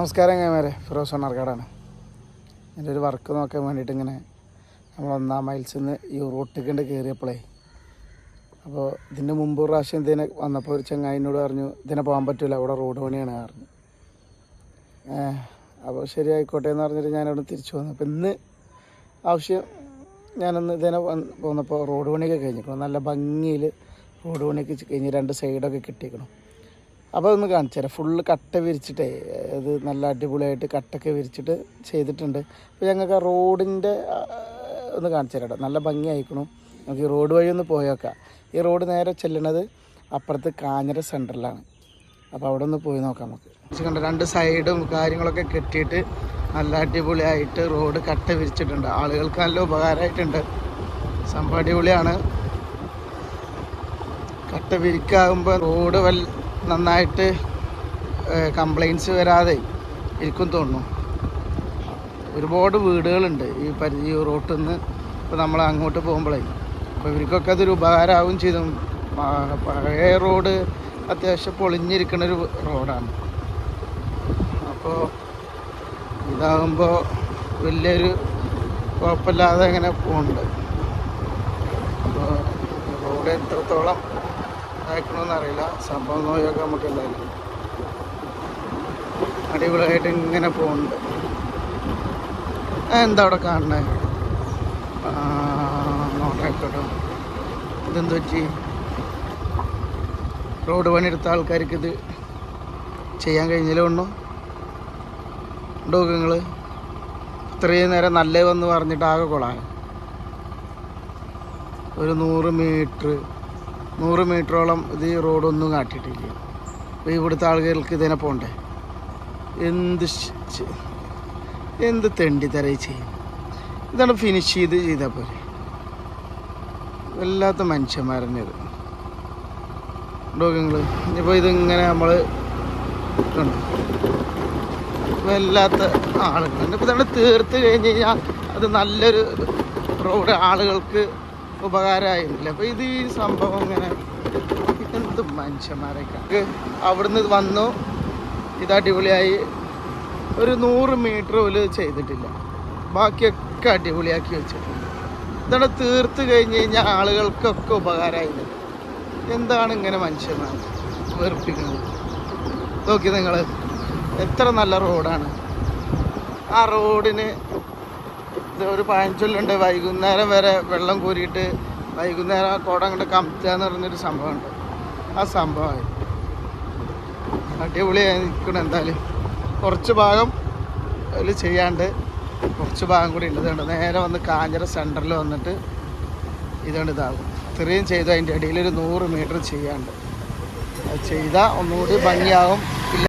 നമസ്കാരം കൈമാരെ ഫിറോസ് മണ്ണാർക്കാടാണ് എന്റെ ഒരു വർക്ക് നോക്കാൻ വേണ്ടിയിട്ട് ഇങ്ങനെ നമ്മൾ ഒന്നാം മൈൽസിൽ നിന്ന് ഈ റോട്ടിക്കണ്ട് കയറിയപ്പോഴേ അപ്പോൾ ഇതിന്റെ മുമ്പ് പ്രാവശ്യം ഇതിനെ വന്നപ്പോൾ ഒരു ചങ്ങായിനോട് പറഞ്ഞു ഇതിനെ പോകാൻ പറ്റില്ല അവിടെ റോഡ് പണിയാണ് പറഞ്ഞു. അപ്പോൾ ശരി ആയിക്കോട്ടെ എന്ന് പറഞ്ഞിട്ട് ഞാനവിടെ തിരിച്ചു വന്നു. അപ്പോൾ ഇന്ന് ആവശ്യം ഞാനൊന്ന് ഇതിനെ പോന്നപ്പോൾ റോഡ് പണിയൊക്കെ കഴിഞ്ഞിരിക്കണം. നല്ല ഭംഗിയിൽ റോഡ് പണിയൊക്കെ കഴിഞ്ഞ് രണ്ട് സൈഡൊക്കെ കിട്ടിയിരിക്കണം. അപ്പോൾ ഒന്ന് കാണിച്ചു തരാം. ഫുള്ള് കട്ട വിരിച്ചിട്ടേ അത് നല്ല അടിപൊളിയായിട്ട് കട്ടൊക്കെ വിരിച്ചിട്ട് ചെയ്തിട്ടുണ്ട്. അപ്പോൾ ഞങ്ങൾക്ക് ആ റോഡിന്റെ ഒന്ന് കാണിച്ചു തരാം കേട്ടോ. നല്ല ഭംഗി അയക്കണം നമുക്ക് ഈ റോഡ് വഴി ഒന്ന് പോയേക്കാം. ഈ റോഡ് നേരെ ചെല്ലണത് അപ്പുറത്ത് കാഞ്ഞര സെന്ററിലാണ് അപ്പോൾ അവിടെ ഒന്ന് പോയി നോക്കാം നമുക്ക്. കണ്ട രണ്ട് സൈഡും കാര്യങ്ങളൊക്കെ കെട്ടിയിട്ട് നല്ല അടിപൊളിയായിട്ട് റോഡ് കട്ട വിരിച്ചിട്ടുണ്ട്. ആളുകൾക്ക് നല്ല ഉപകാരമായിട്ടുണ്ട്. സംഭവം അടിപൊളിയാണ്. കട്ട വിരിക്കാകുമ്പോൾ റോഡ് വൽ നന്നായിട്ട് കംപ്ലൈന്റ്സ് വരാതെ ഇരിക്കും തോന്നുന്നു. ഒരുപാട് വീടുകളുണ്ട് ഈ പരിധി റോട്ടിൽ നിന്ന് ഇപ്പോൾ നമ്മൾ അങ്ങോട്ട് പോകുമ്പോഴേ അപ്പോൾ ഇവർക്കൊക്കെ അതൊരു ഉപകാരമാവും ചെയ്തു. പഴയ റോഡ് അത്യാവശ്യം പൊളിഞ്ഞിരിക്കുന്ന ഒരു റോഡാണ്. അപ്പോൾ ഇതാകുമ്പോൾ വലിയൊരു കുഴപ്പമില്ലാതെ അങ്ങനെ പോകുന്നുണ്ട് അപ്പോൾ റോഡ് എത്രത്തോളം അയക്കണമെന്ന് അറിയില്ല. സംഭവം നോക്കിയൊക്കെ നമുക്ക് എന്തായാലും അടിപൊളിയായിട്ട് ഇങ്ങനെ പോകുന്നുണ്ട് എന്താ അവിടെ കാണണേ നോട്ടായിക്കോട്ടെ ഇതെന്ത് പറ്റി? റോഡ് പണിയെടുത്ത ആൾക്കാർക്ക് ഇത് ചെയ്യാൻ കഴിഞ്ഞില്ല ഒന്നും ഉണ്ടോ നിങ്ങൾ ഇത്രയും നേരം നല്ലേ വന്ന് പറഞ്ഞിട്ട് ആകെ കൊളാ ഒരു നൂറ് മീറ്റർ നൂറ് മീറ്ററോളം ഇത് ഈ റോഡൊന്നും കാട്ടിയിട്ടില്ല. അപ്പോൾ ഇവിടുത്തെ ആളുകൾക്ക് ഇതിനെ പോണ്ടേ? എന്ത് എന്ത് തെണ്ടി തരയി ചെയ്യും. ഇതാണ് ഫിനിഷ് ചെയ്ത് ചെയ്താൽ പോരെ. വല്ലാത്ത മനുഷ്യന്മാരെന്നെ ഇത്. നിങ്ങൾ ഇനിയിപ്പോൾ ഇതിങ്ങനെ നമ്മൾ വല്ലാത്ത ആളുകൾ ഇപ്പോൾ ഇതാണ് തീർത്ത് കഴിഞ്ഞ് കഴിഞ്ഞാൽ അത് നല്ലൊരു റോഡ് ആളുകൾക്ക് ഉപകാരമായിരുന്നില്ല. അപ്പോൾ ഇത് ഈ സംഭവം ഇങ്ങനെ എന്ത് മനുഷ്യന്മാരൊക്കെ അവിടുന്ന് വന്നു. ഇത് അടിപൊളിയായി. ഒരു നൂറ് മീറ്റർ പോലും ചെയ്തിട്ടില്ല. ബാക്കിയൊക്കെ അടിപൊളിയാക്കി വെച്ചിട്ടുണ്ട്. ഇതാണ് തീർത്ത് കഴിഞ്ഞ് കഴിഞ്ഞാൽ ആളുകൾക്കൊക്കെ ഉപകാരമായില്ല? എന്താണ് ഇങ്ങനെ മനുഷ്യന്മാർ വെറുപ്പിക്കുന്നത്? നോക്കി നിങ്ങൾ എത്ര നല്ല റോഡാണ്. ആ റോഡിന് ഇത് ഒരു പഴഞ്ചൊല്ലുണ്ട് വൈകുന്നേരം വരെ വെള്ളം കോരിയിട്ട് വൈകുന്നേരം ആ കുടം അങ്ങോട്ട് കമത്തുക എന്ന് പറഞ്ഞൊരു സംഭവമുണ്ട്. ആ സംഭവമായി. അടിപൊളിയായി നിൽക്കണം എന്തായാലും. കുറച്ച് ഭാഗം അതിൽ ചെയ്യാണ്ട് കുറച്ച് ഭാഗം കൂടി ഉണ്ട്. ഇതുണ്ട്. നേരെ വന്ന് കാഞ്ഞിര സെന്ററിൽ വന്നിട്ട് ഇതുകൊണ്ട് ഇതാകും ഇത്രയും ചെയ്തു. അതിന്റെ ഇടയിൽ ഒരു നൂറ് മീറ്റർ ചെയ്യാണ്ട്. അത് ചെയ്താൽ ഒന്നുകൂടി ഭംഗിയാകും